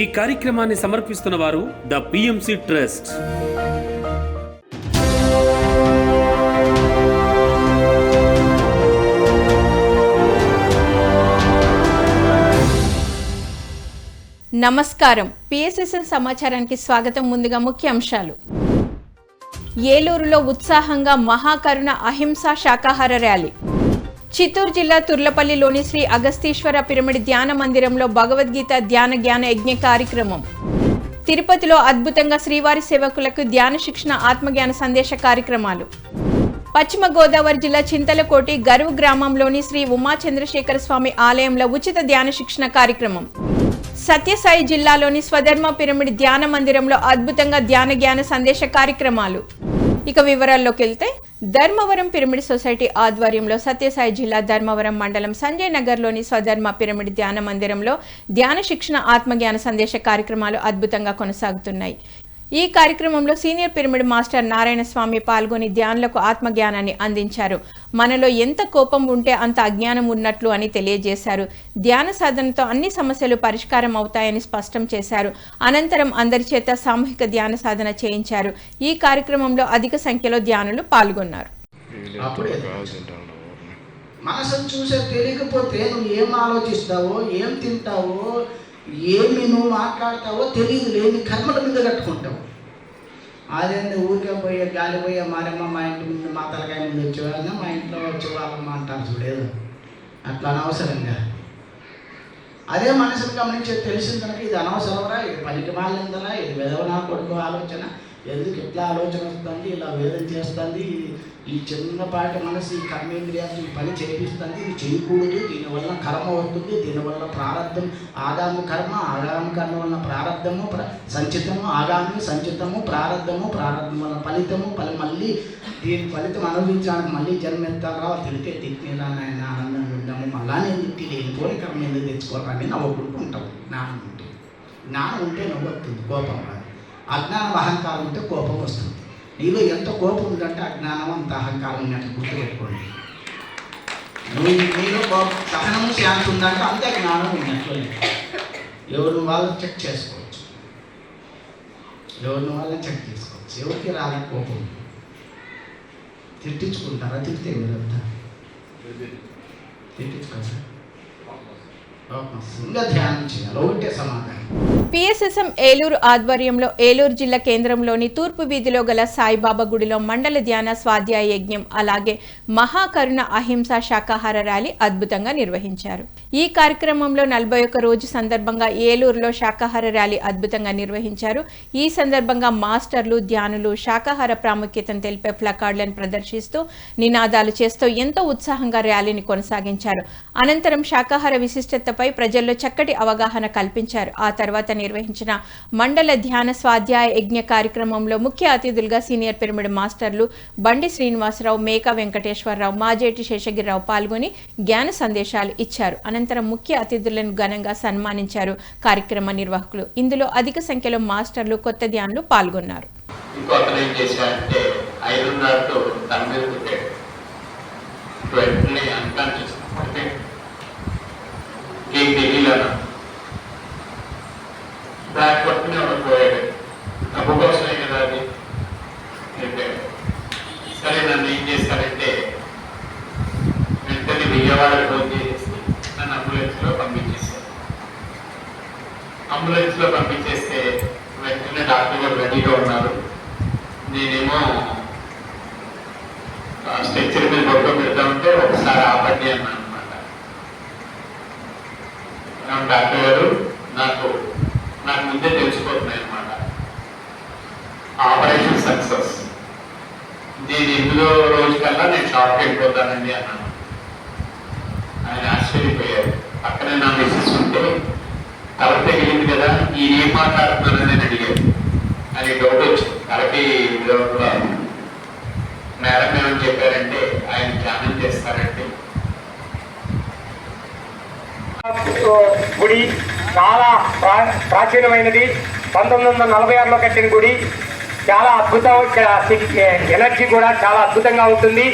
ఈ కార్యక్రమాన్ని సమర్పిస్తున్న వారు ద పిఎంసి ట్రస్ట్ నమస్కారం. పిఎస్ఎస్ఎన్ సమాచారానికి స్వాగతం. ముందుగా ముఖ్య అంశాలు. ఏలూరులో ఉత్సాహంగా మహాకరుణ అహింసా శాకాహార ర్యాలీ. చిత్తూరు జిల్లా తుర్లపల్లిలోని శ్రీ అగస్తీశ్వర పిరమిడ్ ధ్యాన మందిరంలో భగవద్గీత ధ్యాన జ్ఞాన యజ్ఞ కార్యక్రమం. తిరుపతిలో అద్భుతంగా శ్రీవారి సేవకులకు ధ్యాన శిక్షణ ఆత్మజ్ఞాన సందేశ కార్యక్రమాలు. పశ్చిమ గోదావరి జిల్లా చింతలకోటి గరువు గ్రామంలోని శ్రీ ఉమా చంద్రశేఖర స్వామి ఆలయంలో ఉచిత ధ్యాన శిక్షణ కార్యక్రమం. సత్యసాయి జిల్లాలోని స్వధర్మ పిరమిడ్ ధ్యాన మందిరంలో అద్భుతంగా ధ్యాన జ్ఞాన సందేశ కార్యక్రమాలు. ఇక వివరాల్లోకి వెళ్తే ధర్మవరం పిరమిడ్ సొసైటీ ఆధ్వర్యంలో సత్యసాయి జిల్లా ధర్మవరం మండలం సంజయ్ నగర్లోని స్వధర్మ పిరమిడ్ ధ్యాన మందిరంలో ధ్యాన శిక్షణ ఆత్మజ్ఞాన సందేశ కార్యక్రమాలు అద్భుతంగా కొనసాగుతున్నాయి. ఈ కార్యక్రమంలో senior pyramid master Narayana Swamy పాల్గొని ధ్యానులకు ఆత్మజ్ఞానాన్ని అందించారు. మనలో ఎంత కోపం ఉంటే అంత అజ్ఞానం ఉన్నట్లు అని తెలియజేశారు. ధ్యాన సాధనతో అన్ని సమస్యలు పరిష్కారం అవుతాయని స్పష్టం చేశారు. అనంతరం అందరి చేత సామూహిక ధ్యాన సాధన చేయించారు. ఈ కార్యక్రమంలో అధిక సంఖ్యలో ధ్యానులు పాల్గొన్నారు. మనసును చూసే తెలియకపోతే నువ్వు ఏం ఆలోచిస్తావో ఏం తింటావో ఏమి నువ్వు మాట్లాడతావో తెలియదు లేని కర్మల మీద కట్టుకుంటావు. అదేంది ఊరికే పోయే గాలి పోయే మారమ్మ మా ఇంటి ముందు మా తలకాయ ముందు వచ్చేవాళ్ళ మా ఇంట్లో వచ్చేవాళ్ళమ్మ అంటారు చూడేది. అట్లా అనవసరంగా. అదే మనసును గమనించే తెలిసిన కనుక ఇది అనవసరంరా ఇది పనికి మాలిందనా ఇది వెదవనా కొడుకు ఆలోచన. ఎందుకు ఎట్లా ఆలోచన వస్తుంది ఇలా వేదన చేస్తుంది ఈ చిన్నపాటి మనసు ఈ కర్మేంద్రియాలు ఈ పని చేపిస్తుంది ఇది చేయకూడదు దీనివల్ల కర్మ అవుతుంది దీనివల్ల ప్రారంధం ఆగాము కర్మ ఆగాము కర్మ వల్ల ప్రారంధము ప్ర సంచితము ఆగామి సంచితము ప్రారంధము ప్రారంధం వల్ల ఫలితము ఫలి మళ్ళీ దీని ఫలితం అనుభవించడానికి మళ్ళీ జన్మెత్తాలు రావు తిరిగితే తిట్టిన ఆయన ఆనందంగా ఉంటాము మళ్ళా నేను తిట్టి లేనిపోయి కర్మ ఎందుకు తెచ్చుకోవాలని నవ్వుకుంటూ ఉంటాం జ్ఞానం ఉంటే జ్ఞానం ఉంటే నవ్వుతుంది కోపం రాదు. అజ్ఞానం అహంకారం ఉంటే కోపం వస్తుంది. నీలో ఎంత కోపం ఉందంటే అజ్ఞానం అంత అహంకారం ఉన్నట్టు గుర్తుపెట్టుకోండి. నువ్వు నీలో కోపం సహనము శాంతి ఉందంటే అంతే జ్ఞానం ఉన్నట్లు ఎవరిని వాళ్ళని చెక్ చేసుకోవచ్చు. ఎవరిని వాళ్ళని చెక్ చేసుకోవచ్చు. ఎవరికి రాలే కోపం? తిట్టించుకుంటారా? తిడితే ఎవరంతా తిట్టించుకోరా కోపం ధ్యానం చేయాలి. ఒకటే సమాధానం. పిఎస్ఎస్ఎం ఏలూరు ఆధ్వర్యంలో ఏలూరు జిల్లా కేంద్రంలోని తూర్పు వీధిలో గల సాయిబాబా గుడిలో మండల ధ్యాన స్వాధ్యాయ యజ్ఞం అలాగే మహాకరుణ అహింస శాకాహార ర్యాలీ అద్భుతంగా నిర్వహించారు. ఈ కార్యక్రమంలో నలభై ఒక్క రోజు సందర్భంగా ఏలూరులో శాకాహార ర్యాలీ అద్భుతంగా నిర్వహించారు. ఈ సందర్భంగా మాస్టర్లు ధ్యానులు శాకాహార ప్రాముఖ్యతను తెలిపే ప్లకార్డులను ప్రదర్శిస్తూ నినాదాలు చేస్తూ ఎంతో ఉత్సాహంగా ర్యాలీని కొనసాగించారు. అనంతరం శాకాహార విశిష్టతపై ప్రజల్లో చక్కటి అవగాహన కల్పించారు. ఆ తర్వాత నిర్వహించిన మండల ధ్యాన స్వాధ్యాయ యజ్ఞ కార్యక్రమంలో ముఖ్య అతిథులుగా సీనియర్ పిరమిడ్ మాస్టర్లు బండి శ్రీనివాసరావు మేకా వెంకటేశ్వరరావు మాజేటి శేషగిరిరావు పాల్గొని జ్ఞాన సందేశాలు ఇచ్చారు. అనంతరం ముఖ్య అతిథులను ఘనంగా సన్మానించారు కార్యక్రమ నిర్వాహకులు. ఇందులో అధిక సంఖ్యలో మాస్టర్లు కొత్త ధ్యానులు పాల్గొన్నారు. ఇంకో అతను ఏం చేశాడంటే ఐదున్నరతో తన మీద కొట్టాడు. వెంటనే అన్కాన్షియస్ నీకు తెలియలేను దాన్ని పట్టుకుని పోయాడు. డబ్బు కోసమే కదా అది? చెప్పాడు సరే నన్ను ఏం చేస్తారంటే వెంటనే విజయవాడ ఫోన్ చేసి నన్ను అంబులెన్స్లో పంపించేశారు. అంబులెన్స్లో పంపించేస్తే వెంటనే డాక్టర్ గారు రెడీగా ఉన్నారు. నేనేమో స్ట్రెచ్చర్ మీద బొక్క పెడతామంటే ఒకసారి ఆపండి అన్నాను. నా డాక్టర్ గారు నాకు నాకు ముందే తెలిసిపోతున్నాయి అనమాట ఆపరేషన్ సక్సెస్. నేను ఎనిమిదో రోజు కల్లా నేను షాప్కి వెళ్ళిపోతానండి అన్నాను. ఆయన ఆశ్చర్యపోయారు. అక్కడే నా మిస్సెస్ ఉంటే తల తగిలింది కదా ఈయన ఏం మాట్లాడుతున్నానని నేను అడిగాను. అది డౌట్ వచ్చింది. తలకి లోపల మేడం ఏమని చెప్పారంటే ఆయన ధ్యానం చేస్తారంటే గుడి చాలా ప్రా ప్రాచీనమైనది. పంతొమ్మిది వందల నలభై ఆరులో కట్టిన గుడి. చాలా అద్భుతం ఇక్కడ ఎనర్జీ కూడా చాలా అద్భుతంగా ఉంటుంది.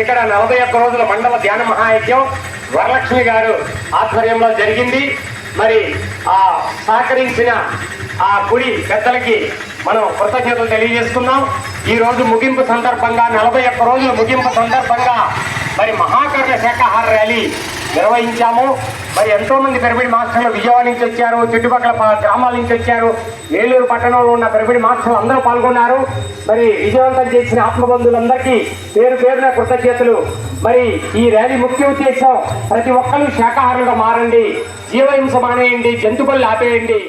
ఇక్కడ నలభై ఒక్క రోజుల మండల ధ్యాన మహాయజ్ఞం వరలక్ష్మి గారు ఆధ్వర్యంలో జరిగింది. మరి ఆ సహకరించిన ఆ గుడి పెద్దలకి మనం కృతజ్ఞతలు తెలియజేసుకుందాం. ఈ రోజు ముగింపు సందర్భంగా నలభై ఒక్క రోజుల ముగింపు సందర్భంగా మరి మహాకర్ణ శాఖాహార ర్యాలీ నిర్వహించాము. మరి ఎంతో మంది పిరమిడ్ మాస్టర్లు విజయవాడ నుంచి వచ్చారు చుట్టుపక్కల గ్రామాల నుంచి వచ్చారు. ఏలూరు పట్టణంలో ఉన్న పిరమిడ్ మాస్టర్లు అందరూ పాల్గొన్నారు. మరి విజయవంతం చేసిన ఆత్మబంధులందరికీ పేరు పేరున కృతజ్ఞతలు. మరి ఈ ర్యాలీ ముఖ్య ఉద్దేశం ప్రతి ఒక్కరూ శాకాహారులుగా మారండి. జీవహింస మానేయండి జంతువులు ఆపేయండి.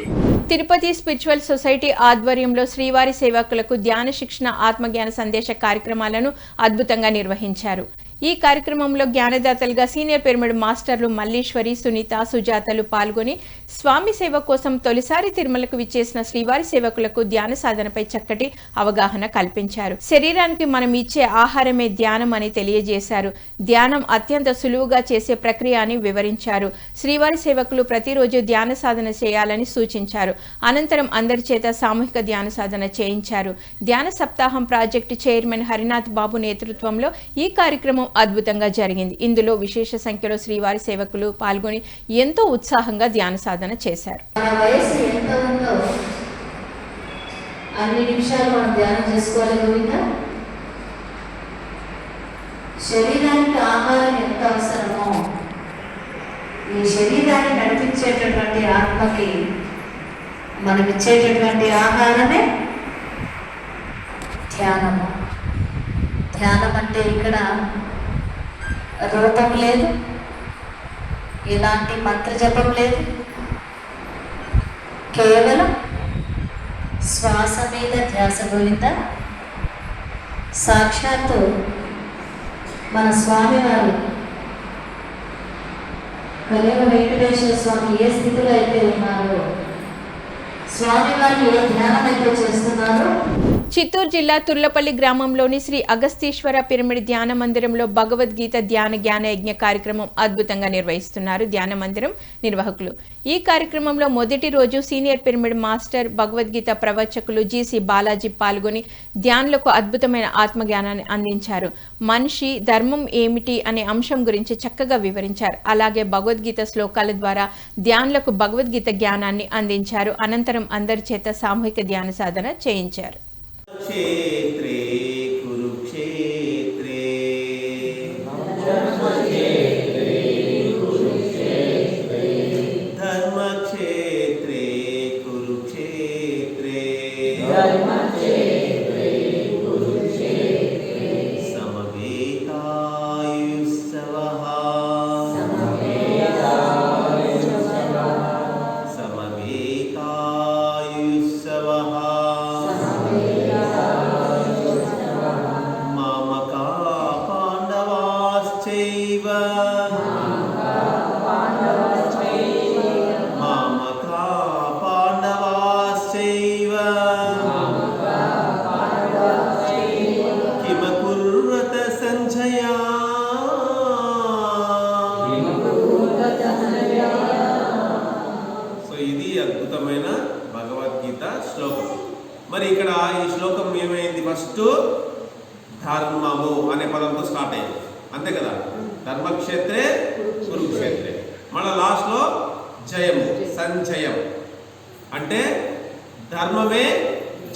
తిరుపతి స్పిరిచువల్ సొసైటీ ఆధ్వర్యంలో శ్రీవారి సేవకులకు ధ్యాన శిక్షణ ఆత్మజ్ఞాన సందేశ కార్యక్రమాలను అద్భుతంగా నిర్వహించారు. ఈ కార్యక్రమంలో జ్ఞానదాతలుగా సీనియర్ పిరమిడ్ మాస్టర్లు మల్లీశ్వరి సునీత సుజాతలు పాల్గొని స్వామి సేవ కోసం తొలిసారి తిరుమలకు విచ్చేసిన శ్రీవారి సేవకులకు ధ్యాన సాధనపై చక్కటి అవగాహన కల్పించారు. శరీరానికి మనం ఇచ్చే ఆహారమే ధ్యానం అని తెలియజేశారు. ధ్యానం అత్యంత సులువుగా చేసే ప్రక్రియ అని వివరించారు. శ్రీవారి సేవకులు ప్రతిరోజు ధ్యాన సాధన చేయాలని సూచించారు. అనంతరం అందరి చేత సామూహిక ధ్యాన సాధన చేయించారు. ధ్యాన సప్తాహం ప్రాజెక్టు చైర్మన్ హరినాథ్ బాబు నేతృత్వంలో ఈ కార్యక్రమం అద్భుతంగా జరిగింది. ఇందులో విశేష సంఖ్యలో శ్రీవారి సేవకులు పాల్గొని ఎంతో ఉత్సాహంగా ధ్యాన సాధన చేశారు. అన్ని నిమిషాలు మనం ధ్యానం చేసుకోవాలి గోవింద. శరీరానికి ఆహారం ఎంత అవసరమో ఈ శరీరాన్ని నడిపించేటటువంటి ఆత్మకి మనమిచ్చేటటువంటి ఆహారమే ధ్యానము. ధ్యానం అంటే ఇక్కడ రూపం లేదు. ఎలాంటి మంత్ర జపం లేదు. కేవలం శ్వాస మీద ధ్యాస గోవింద. సాక్షాత్తు మన స్వామివారు కలియుగ వెంకటేశ్వర స్వామి ఏ స్థితిలో అయితే ఉన్నారో స్వామివారు ఏ ధ్యానం అయితే చేస్తున్నారో చిత్తూరు జిల్లా తుర్లపల్లి గ్రామంలోని శ్రీ అగస్తీశ్వర పిరమిడ్ ధ్యాన మందిరంలో భగవద్గీత ధ్యాన జ్ఞాన యజ్ఞ కార్యక్రమం అద్భుతంగా నిర్వహిస్తున్నారు ధ్యాన మందిరం నిర్వాహకులు. ఈ కార్యక్రమంలో మొదటి రోజు సీనియర్ పిరమిడ్ మాస్టర్ భగవద్గీత ప్రవచకులు జీసీ బాలాజీ పాల్గొని ధ్యానులకు అద్భుతమైన ఆత్మజ్ఞానాన్ని అందించారు. మనిషి ధర్మం ఏమిటి అనే అంశం గురించి చక్కగా వివరించారు. అలాగే భగవద్గీత శ్లోకాల ద్వారా ధ్యానులకు భగవద్గీత జ్ఞానాన్ని అందించారు. అనంతరం అందరి చేత సామూహిక ధ్యాన సాధన చేయించారు. क्षेत्रे कुरुक्षेत्रे धर्मक्षेत्रे कुरुक्षेत्रे శ్లోకం ఏమైంది? ఫస్ట్ ధర్మము అనే పదంతో స్టార్ట్ అయింది. అంతే కదా? ధర్మక్షేత్రే కురుక్షేత్రే. మళ్ళీ లాస్ట్లో జయము సంజయం. అంటే ధర్మమే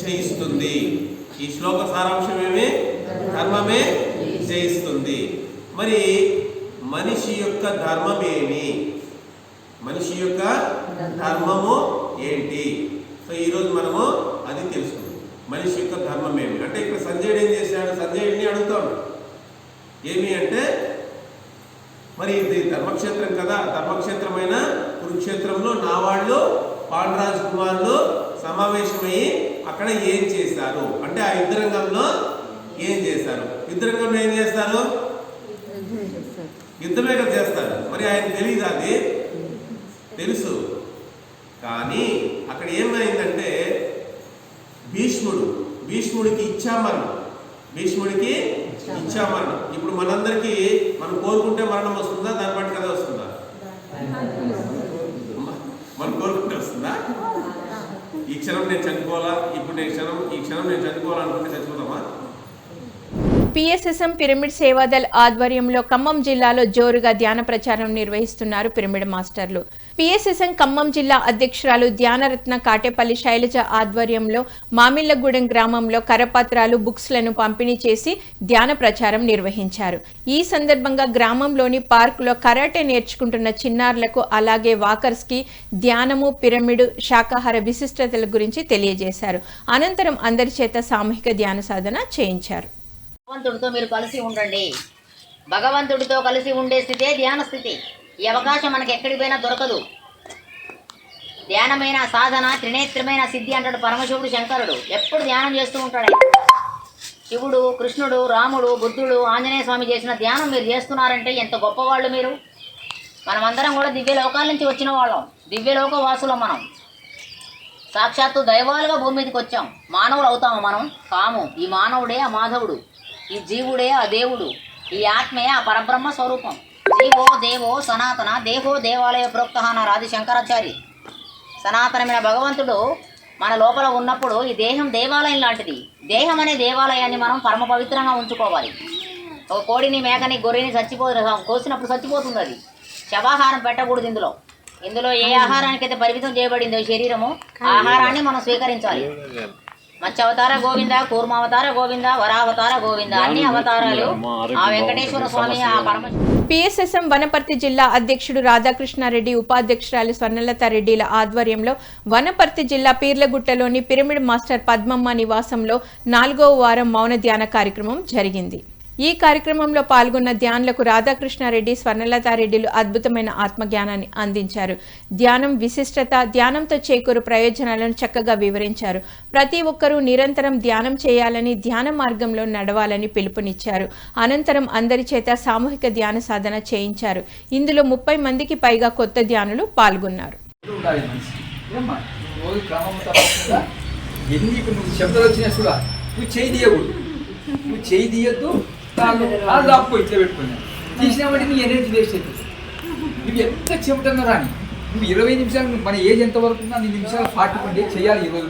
జయిస్తుంది. ఈ శ్లోక సారాంశం ఏమి? ధర్మమే జయిస్తుంది. మరి మనిషి యొక్క ధర్మం ఏమి? మనిషి యొక్క ధర్మము ఏంటి? సో ఈరోజు మనము అది తెలుసుకుందాం. మనిషి యొక్క ధర్మం ఏమి? అంటే ఇక్కడ సంజయుడు ఏం చేశాడు? సంజయుడిని అడుగుతాడు. ఏమి అంటే మరి ఇది ధర్మక్షేత్రం కదా ధర్మక్షేత్రమైన కురుక్షేత్రంలో నా వాళ్ళు పాండరాజు కుమారులు సమావేశమై అక్కడ ఏం చేశారు? అంటే ఆ యుద్ధరంగంలో ఏం చేశారు? యుద్ధరంగంలో ఏం చేస్తారు? యుద్ధమే కదా చేస్తారు. మరి ఆయన తెలియదు అది? తెలుసు. కానీ అక్కడ ఏమైందంటే భీష్ముడు. భీష్ముడికి ఇచ్చామరణం. భీష్ముడికి ఇచ్చామరణం. ఇప్పుడు మనందరికీ మనం కోరుకుంటే మరణం వస్తుందా? దాన్ని బట్టి కదా వస్తుందా? మనం కోరుకుంటే వస్తుందా? ఈ క్షణం నేను చనిపోవాలా? ఇప్పుడు నేను క్షణం ఈ క్షణం నేను చనిపోవాలనుకుంటే చచ్చిపోతామా? పిఎస్ఎస్ఎం పిరమిడ్ సేవాదల్ ఆధ్వర్యంలో ఖమ్మం జిల్లాలో జోరుగా ధ్యాన ప్రచారం నిర్వహిస్తున్నారు పిరమిడ్ మాస్టర్లు. పిఎస్ఎస్ఎం ఖమ్మం జిల్లా అధ్యక్షురాలు ధ్యానరత్న కాటేపల్లి శైలజ ఆధ్వర్యంలో మామిళ్ళగూడెం గ్రామంలో కరపత్రాలు బుక్స్లను పంపిణీ చేసి ధ్యాన ప్రచారం నిర్వహించారు. ఈ సందర్భంగా గ్రామంలోని పార్కులో కరాటే నేర్చుకుంటున్న చిన్నారులకు అలాగే వాకర్స్కి ధ్యానము పిరమిడ్ శాకాహార విశిష్టతల గురించి తెలియజేశారు. అనంతరం అందరి చేత సామూహిక ధ్యాన సాధన చేయించారు. భగవంతుడితో మీరు కలిసి ఉండండి. భగవంతుడితో కలిసి ఉండే స్థితే ధ్యాన స్థితి. ఈ అవకాశం మనకి ఎక్కడికి పోయినా దొరకదు. ధ్యానమైన సాధన త్రినేత్రమైన సిద్ధి అంటాడు పరమశివుడు శంకరుడు. ఎప్పుడు ధ్యానం చేస్తూ ఉంటాడు శివుడు కృష్ణుడు రాముడు బుద్ధుడు ఆంజనేయ స్వామి చేసిన ధ్యానం మీరు చేస్తున్నారంటే ఎంత గొప్పవాళ్ళు మీరు. మనమందరం కూడా దివ్య లోకాల నుంచి వచ్చిన వాళ్ళం. దివ్యలోక వాసులం మనం. సాక్షాత్తు దైవాలుగా భూమి మీదకి వచ్చాం. మానవులు అవుతాము మనం. కాము. ఈ మానవుడే ఆ మాధవుడు. ఈ జీవుడే ఆ దేవుడు. ఈ ఆత్మే ఆ పరబ్రహ్మ స్వరూపం. జీవో దేవో సనాతన దేహో దేవాలయ ప్రోక్త ఆది శంకరాచారి సనాతనమైన భగవంతుడు మన లోపల ఉన్నప్పుడు ఈ దేహం దేవాలయం లాంటిది. దేహం అనే దేవాలయాన్ని మనం పరమ పవిత్రంగా ఉంచుకోవాలి. ఒక కోడిని మేకని గొర్రెని చచ్చిపో కోసినప్పుడు చచ్చిపోతుంది అది. శవాహారం పెట్టకూడదు ఇందులో. ఇందులో ఏ ఆహారానికైతే పరిమితం చేయబడిందో శరీరము ఆ ఆహారాన్ని మనం స్వీకరించాలి. మత్స్యావతార గోవింద కూర్మావతార గోవింద వరావతార గోవింద. అన్ని అవతారాలు ఆ వెంకటేశ్వర స్వామి ఆ పరమ పిఎస్ఎస్ఎం వనపర్తి జిల్లా అధ్యక్షుడు రాధాకృష్ణారెడ్డి ఉపాధ్యక్షురాలు స్వర్ణలత రెడ్డిల ఆధ్వర్యంలో వనపర్తి జిల్లా పీర్లగుట్టలోని పిరమిడ్ మాస్టర్ పద్మమ్మ నివాసంలో నాలుగవ వారం మౌన ధ్యాన కార్యక్రమం జరిగింది. ఈ కార్యక్రమంలో పాల్గొన్న ధ్యానులకు రాధాకృష్ణారెడ్డి స్వర్ణలతారెడ్డిలు అద్భుతమైన ఆత్మజ్ఞానాన్ని అందించారు. ధ్యానం విశిష్టత ధ్యానంతో చేకూరు ప్రయోజనాలను చక్కగా వివరించారు. ప్రతి ఒక్కరూ నిరంతరం ధ్యానం చేయాలని ధ్యాన మార్గంలో నడవాలని పిలుపునిచ్చారు. అనంతరం అందరి చేత సామూహిక ధ్యాన సాధన చేయించారు. ఇందులో ముప్పై మందికి పైగా కొత్త ధ్యానులు పాల్గొన్నారు. నువ్వు ఎన్ని నువ్వు శబ్దాలు వచ్చినా కూడా నువ్వు చేయి తీయకూడదు. నువ్వు చేయి తీయద్దు. కాళ్ళు కాళ్ళు ఇట్లా పెట్టుకున్నాను తీసినామంటే నీ ఎనర్జీ వేస్ట్ అవుతుంది నువ్వు ఎంత చెబుతున్నావు రాని నువ్వు ఇరవై నిమిషాలు మన ఏజ్ ఎంత వరకు ఉందో నీ నిమిషాలు ఫార్టీ వన్ డేస్ చేయాలి ఈరోజు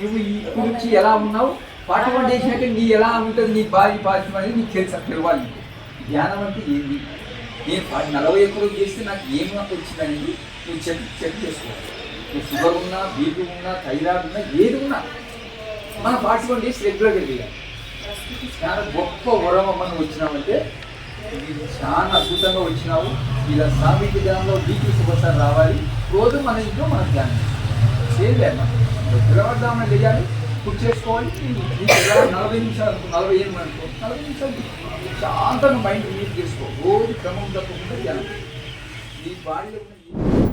నువ్వు ఇప్పుడు గురించి ఎలా ఉన్నావు? ఫార్టీ వన్ డేస్ నీ ఎలా ఉంటుంది? నీ బాడీ బాధ్యం అనేది నీకు తెలుసు? తెలవాలి. ధ్యానం అంటే ఏంది? నేను నలభై ఎక్కువ చేస్తే నాకు ఏమి వచ్చిందనేది నువ్వు చెక్ చెక్ చేసుకో. నువ్వు షుగర్ ఉన్నా బీపీ ఉన్నా థైరాయిడ్ ఉన్నా ఏది ఉన్నా. మన ఫార్టీ వన్ డేస్ రెగ్యులర్గా చేయాలి. చాలా గొప్ప వరం మనం వచ్చినామంటే ఇది చాలా అద్భుతంగా వచ్చినావు. ఇలా సామీక ధ్యానంలో బీపీ ఒకసారి రావాలి. రోజు మన ఇంట్లో మన ధ్యానం చేయలేము తెల్లవారుజామున లేయాలి కుక్ చేసుకోవాలి. నలభై నిమిషాలు నలభై ఎనిమిది అనుకో నలభై నిమిషాలు శాంతంగా మైండ్ రిలీజ్ చేసుకో. రోజు క్రమం తప్పకుండా ధ్యానం నీ బాడీలో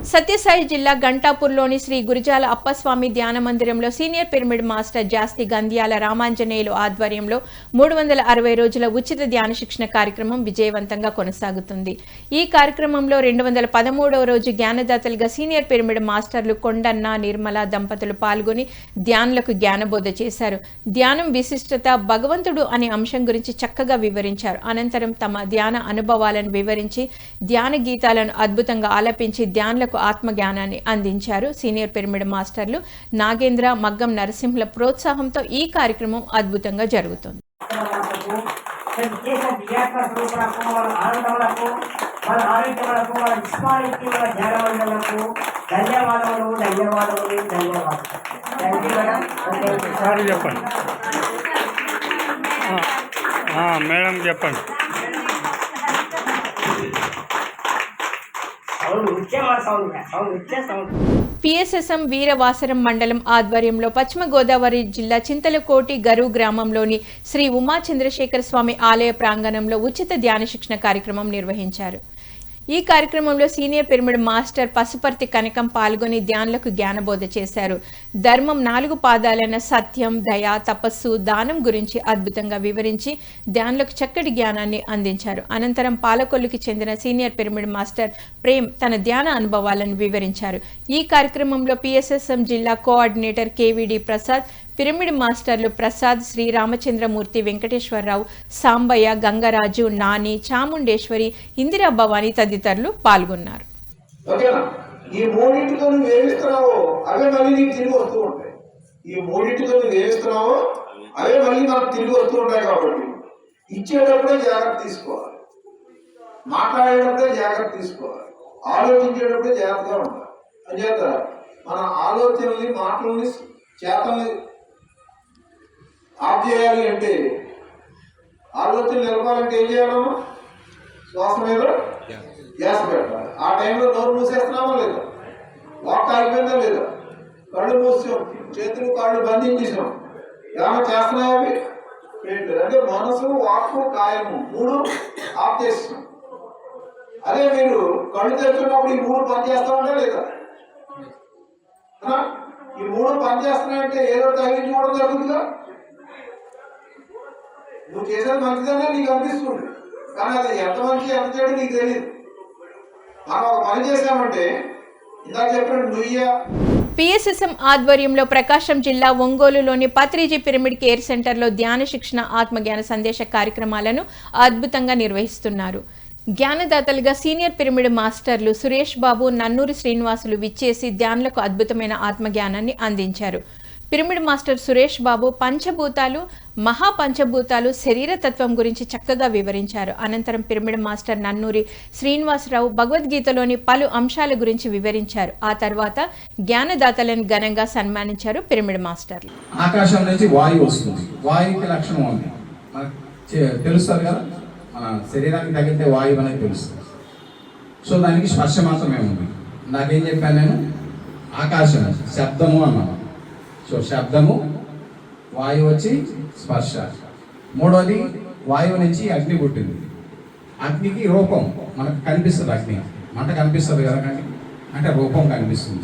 సత్యసాయి జిల్లా గంటాపూర్లోని శ్రీ గురిజాల అప్పస్వామి ధ్యాన మందిరంలో senior pyramid master Jasti Gandhyala Ramanjaneyulu ఆధ్వర్యంలో మూడు వందల అరవై రోజుల ఉచిత ధ్యాన శిక్షణ కార్యక్రమం విజయవంతంగా కొనసాగుతుంది. ఈ కార్యక్రమంలో రెండు వందల పదమూడవ రోజు జ్ఞానదాతలుగా సీనియర్ పిరమిడ్ మాస్టర్లు కొండన్న నిర్మల దంపతులు పాల్గొని ధ్యానులకు జ్ఞానబోధ చేశారు. ధ్యానం విశిష్టత భగవంతుడు అనే అంశం గురించి చక్కగా వివరించారు. అనంతరం తమ ధ్యాన అనుభవాలను వివరించి ధ్యాన గీతాలను అద్భుతంగా ఆలపించి ధ్యానులకు ఆత్మజ్ఞానాన్ని అందించారు. సీనియర్ పిరమిడ్ మాస్టర్లు నాగేంద్ర మగ్గం నరసింహుల ప్రోత్సాహంతో ఈ కార్యక్రమం అద్భుతంగా జరుగుతుంది. వాళ్ళ ఆరోగ్యములకు వాళ్ళ విశ్వానికి వాళ్ళ ధన్యవాదములు ధన్యవాదములు ధన్యవాదాలు చెప్పండి మేడం చెప్పండి. Sound sound sound sound. PSSM Veeravasaram మండలం ఆధ్వర్యంలో పశ్చిమ గోదావరి జిల్లా చింతలకోటి గరు గ్రామంలోని శ్రీ ఉమా చంద్రశేఖర స్వామి ఆలయ ప్రాంగణంలో ఉచిత ధ్యాన శిక్షణ కార్యక్రమం నిర్వహించారు. ఈ కార్యక్రమంలో senior pyramid master Pasuparthi Kanakam పాల్గొని ధ్యానులకు జ్ఞానబోధ చేశారు. ధర్మం నాలుగు పాదాలైన సత్యం దయ తపస్సు దానం గురించి అద్భుతంగా వివరించి ధ్యానులకు చక్కటి జ్ఞానాన్ని అందించారు. అనంతరం పాలకొల్లుకి చెందిన సీనియర్ పిరమిడ్ మాస్టర్ ప్రేమ్ తన ధ్యాన అనుభవాలను వివరించారు. ఈ కార్యక్రమంలో పిఎస్ఎస్ఎం జిల్లా కోఆర్డినేటర్ కేవీడి ప్రసాద్ పిరమిడ్ మాస్టర్లు ప్రసాద్ శ్రీ రామచంద్రమూర్తి వెంకటేశ్వరరావు సాంబయ్య గంగరాజు నాని చాముండేశ్వరి ఇందిరా భవాని తదితరులు పాల్గొన్నారు. ఈ మూడింటితో నువ్వు ఏమిస్తున్నావో అవే మళ్ళీ నీకు తిరిగి వస్తూ ఉంటాయి. ఈ మూడింటితో నువ్వు ఏమిస్తున్నావో అవే మళ్ళీ మనకు తిరిగి వస్తూ ఉంటాయి కాబట్టి. ఇచ్చేటప్పుడే జాగ్రత్త తీసుకోవాలి. మాట్లాడేటప్పుడే జాగ్రత్త తీసుకోవాలి. ఆలోచించేటప్పుడే జాగ్రత్తగా ఉండాలి. అంచేత మన ఆలోచనల్ని మాటల్ని చేతల్ని ఆఫ్ చేయాలి అంటే ఆలోచన నిలపాలంటే ఏం చేయాలమ్మా? శ్వాస మీద గ్యాస్ పెట్టాలి. ఆ టైంలో నోరు మూసేస్తున్నామా లేదా? వాక్ అయిపోయిందా లేదా? కళ్ళు మూసాం. చేతులు కాళ్ళు బంధించేసాం ఏమైనా చేస్తున్నాయి అవి? అంటే మనసు వాక్కు కాయము మూడు ఆఫ్ చేస్తున్నాం అదే మీరు కళ్ళు తెచ్చుకున్నప్పుడు ఈ మూడు పని చేస్తామంటే లేదా? ఈ మూడు పని చేస్తున్నాయంటే ఏదో తగ్గించుకోవడం జరుగుతుందా నువ్వు చేసేది మంచిదనే నీకు అనిపిస్తుంది. కానీ అది ఎంత మంచి ఎంత చేయడం నీకు తెలియదు మనం ఒక పని చేసామంటే ఇందాక చెప్పినట్టు నుయ్య పిఎస్ఎస్ఎం ఆధ్వర్యంలో ప్రకాశం జిల్లా ఒంగోలులోని పత్రిజీ పిరమిడ్ కేర్ సెంటర్లో ధ్యాన శిక్షణ ఆత్మజ్ఞాన సందేశ కార్యక్రమాలను అద్భుతంగా నిర్వహిస్తున్నారు. జ్ఞానదాతలుగా సీనియర్ పిరమిడ్ మాస్టర్లు సురేష్ బాబు నన్నూరి శ్రీనివాసులు విచ్చేసి ధ్యానులకు అద్భుతమైన ఆత్మజ్ఞానాన్ని అందించారు. పిరమిడ్ మాస్టర్ సురేష్ బాబు పంచభూతాలు మహాపంచభూతాలు శరీర తత్వం గురించి చక్కగా వివరించారు. అనంతరం పిరమిడ్ మాస్టర్ నన్నూరి శ్రీనివాసరావు భగవద్గీతలోని పలు అంశాల గురించి వివరించారు. ఆ తర్వాత జ్ఞానదాతలను ఘనంగా సన్మానించారు పిరమిడ్ మాస్టర్లు. ఆకాశం నుంచి వాయువు వస్తుంది. వాయువుకి లక్షణం ఉంది. తెలుస్తారు కదా? మన శరీరానికి తగిలితే వాయువు అనేది తెలుస్తుంది. సో దానికి స్పర్శ మాత్రమే ఉంది. నాకేం చెప్పాను నేను? ఆకాశం శబ్దము అన్నాను. సో శబ్దము వాయు వచ్చి స్పర్శ. మూడోది వాయువు నుంచి అగ్ని పుట్టింది. అగ్నికి రూపం మనకు కనిపిస్తుంది అగ్ని. మంట కనిపిస్తుంది కదా కానీ అంటే రూపం కనిపిస్తుంది.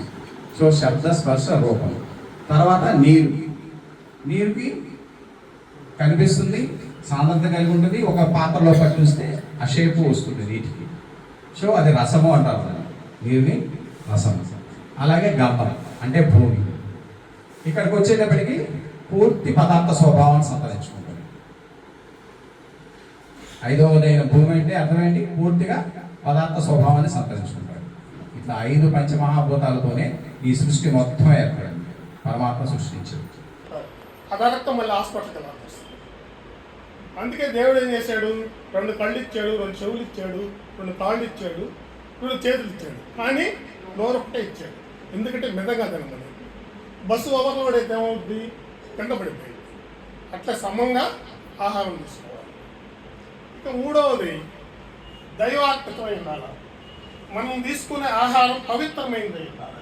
సో శబ్ద స్పర్శ రూపం. తర్వాత నీరు. నీరుకి కనిపిస్తుంది సాంద్రత కలిగి ఉంటుంది. ఒక పాత్రలో పట్టిస్తే ఆ షేపు వస్తుంది నీటికి. సో అది రసము అంటారు నీరుని రసం అలాగే గబ్బ అంటే భూమి. ఇక్కడికి వచ్చేటప్పటికి పూర్తి పదార్థ స్వభావాన్ని సంతరించుకుంటుంది. ఐదవదైన భూమి అంటే అర్థమేంటి పూర్తిగా పదార్థ స్వభావాన్ని సంతరించుకుంటాడు ఇట్లా ఐదు పంచమహాభూతాలతోనే ఈ సృష్టి మొత్తం ఏర్పడింది. పరమాత్మ సృష్టించింది. అదనక మళ్ళీ హాస్పిటల్కి అందుకే దేవుడు ఏం చేశాడు? రెండు కళ్ళు ఇచ్చాడు రెండు చెవులు ఇచ్చాడు రెండు కాళ్ళు ఇచ్చాడు రెండు చేతులు ఇచ్చాడు కానీ నోరొక్కటే ఇచ్చాడు. ఎందుకంటే మితంగా తినమని బస్సు ఓవర్లోడ్ అయితే ఏమవుతుంది కింద పడిపోయింది అట్లా సమంగా ఆహారం తీసుకోవాలి. ఇక మూడవది దైవాత్మకమై ఉండాలి. మనం తీసుకునే ఆహారం పవిత్రమైనది ఉండాలి.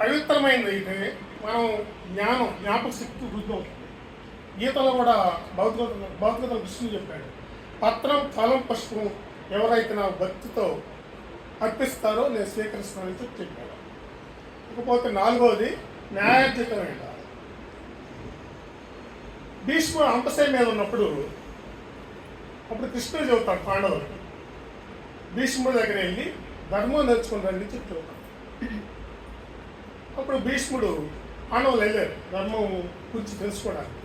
పవిత్రమైనది అయితే మనం జ్ఞానం జ్ఞాపక శక్తి వృద్ధి అవుతుంది. గీతలో కూడా భౌతిక భౌతికత విష్ణు చెప్పాడు పత్రం ఫలం పుష్పం ఎవరైతే నా భక్తితో అర్పిస్తారో నేను స్వీకరిస్తానని చెప్పి చెప్పాడు. ఇకపోతే నాలుగవది న్యాయాధికమైన భీష్ముడు అంపశయ మీద ఉన్నప్పుడు అప్పుడు కృష్ణుడు చెబుతాడు పాండవులు భీష్ముడి దగ్గర వెళ్ళి ధర్మం నేర్చుకుని రండి చెప్తూ అప్పుడు భీష్ముడు పాండవులు వెళ్ళారు ధర్మం గురించి తెలుసుకోవడానికి.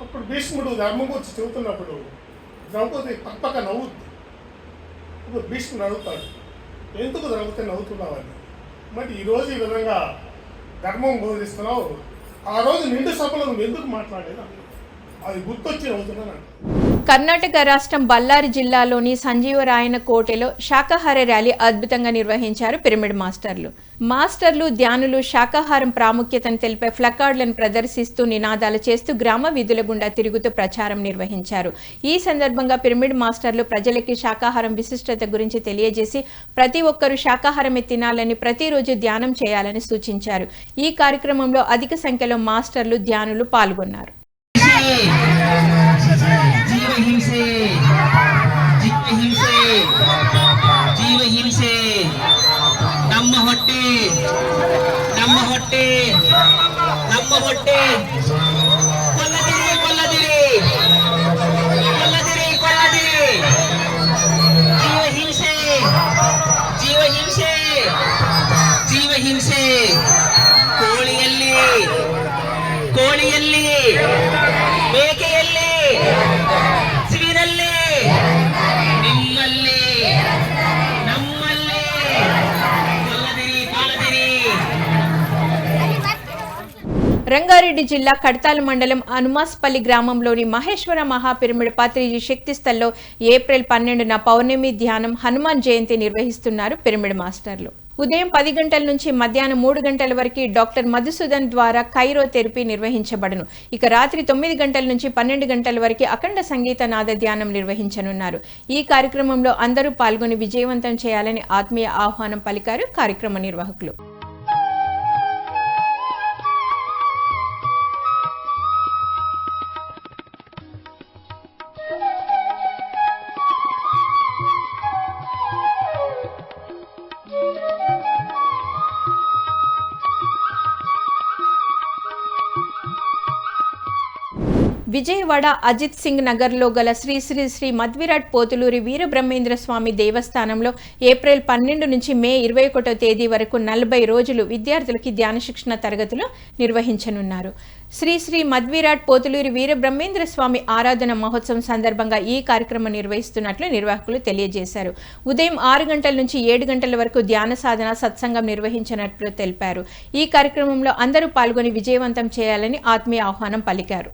అప్పుడు భీష్ముడు ధర్మం గురించి చెబుతున్నప్పుడు ద్రౌపది పక్కపక్క నవ్వుద్ది. ఇప్పుడు భీష్ముడు అడుగుతాడు ఎందుకు ద్రౌపది నవ్వుతున్నావని మరి ఈరోజు ఈ విధంగా ధర్మం బోధిస్తున్నావు. ఆ రోజు నిండు సభలో నువ్వు ఎందుకు మాట్లాడేది? అది గుర్తొచ్చే నవ్వుతున్నాను కర్ణాటక రాష్ట్రం బళ్ళారి జిల్లాలోని సంజీవరాయన కోటెలో శాకాహార ర్యాలీ అద్భుతంగా నిర్వహించారు పిరమిడ్ మాస్టర్లు. మాస్టర్లు ధ్యానులు శాకాహారం ప్రాముఖ్యతను తెలిపే ఫ్లకార్డులను ప్రదర్శిస్తూ నినాదాలు చేస్తూ గ్రామ వీధుల గుండా తిరుగుతూ ప్రచారం నిర్వహించారు. ఈ సందర్భంగా పిరమిడ్ మాస్టర్లు ప్రజలకి శాకాహారం విశిష్టత గురించి తెలియజేసి ప్రతి ఒక్కరూ శాకాహారమే తినాలని ప్రతిరోజు ధ్యానం చేయాలని సూచించారు. ఈ కార్యక్రమంలో అధిక సంఖ్యలో మాస్టర్లు ధ్యానులు పాల్గొన్నారు. ಜೀವ ಹಿಂಸೆ ಜೀವ ಹಿಂಸೆ ಜೀವ ಹಿಂಸೆ ನಮ್ಮ ಹೊಟ್ಟೆ ನಮ್ಮ ಹೊಟ್ಟೆ ನಮ್ಮ ಹೊಟ್ಟೆ. రంగారెడ్డి జిల్లా కడతాల మండలం అనుమాస్పల్లి గ్రామంలోని మహేశ్వర మహాపిరమిడ్ పాత్రిజీ శక్తిస్థల్లో ఏప్రిల్ పన్నెండున పౌర్ణమి ధ్యానం హనుమాన్ జయంతి నిర్వహిస్తున్నారు పిరమిడ్ మాస్టర్లు. ఉదయం పది గంటల నుంచి మధ్యాహ్నం మూడు గంటల వరకు డాక్టర్ మధుసూదన్ ద్వారా కైరో థెరపీ నిర్వహించబడను. ఇక రాత్రి తొమ్మిది గంటల నుంచి పన్నెండు గంటల వరకు అఖండ సంగీత నాద ధ్యానం నిర్వహించనున్నారు. ఈ కార్యక్రమంలో అందరూ పాల్గొని విజయవంతం చేయాలని ఆత్మీయ ఆహ్వానం పలికారు కార్యక్రమ నిర్వాహకులు. విజయవాడ అజిత్ సింగ్ నగర్లో గల శ్రీ శ్రీ శ్రీ మధ్విరాట్ పోతులూరి వీరబ్రహ్మేంద్ర స్వామి దేవస్థానంలో ఏప్రిల్ పన్నెండు నుంచి మే ఇరవై ఒకటో తేదీ వరకు నలభై రోజులు విద్యార్థులకి ధ్యాన శిక్షణ తరగతులు నిర్వహించనున్నారు. శ్రీ శ్రీ మధ్విరాట్ పోతులూరి వీరబ్రహ్మేంద్ర స్వామి ఆరాధన మహోత్సవం సందర్భంగా ఈ కార్యక్రమం నిర్వహిస్తున్నట్లు నిర్వాహకులు తెలియజేశారు. ఉదయం ఆరు గంటల నుంచి ఏడు గంటల వరకు ధ్యాన సాధన సత్సంగం నిర్వహించినట్లు తెలిపారు. ఈ కార్యక్రమంలో అందరూ పాల్గొని విజయవంతం చేయాలని ఆత్మీయ ఆహ్వానం పలికారు.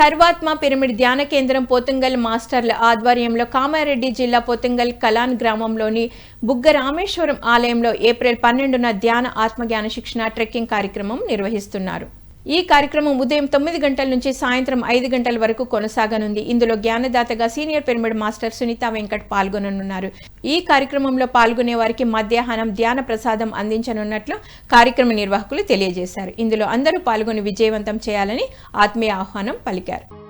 సర్వాత్మ పిరమిడ్ ధ్యాన కేంద్రం పోతుంగల్ మాస్టర్ల ఆధ్వర్యంలో కామారెడ్డి జిల్లా పోతుంగల్ కలాన్ గ్రామంలోని బుగ్గ రామేశ్వరం ఆలయంలో ఏప్రిల్ పన్నెండున ధ్యాన ఆత్మజ్ఞాన శిక్షణ ట్రెక్కింగ్ కార్యక్రమం నిర్వహిస్తున్నారు. ఈ కార్యక్రమం ఉదయం తొమ్మిది గంటల నుంచి సాయంత్రం ఐదు గంటల వరకు కొనసాగనుంది. ఇందులో జ్ఞానదాతగా senior pyramid master Sunitha Venkat పాల్గొననున్నారు. ఈ కార్యక్రమంలో పాల్గొనే వారికి మధ్యాహ్నం ధ్యాన ప్రసాదం అందించనున్నట్లు కార్యక్రమ నిర్వాహకులు తెలియజేశారు. ఇందులో అందరూ పాల్గొని విజయవంతం చేయాలని ఆత్మీయ ఆహ్వానం పలికారు.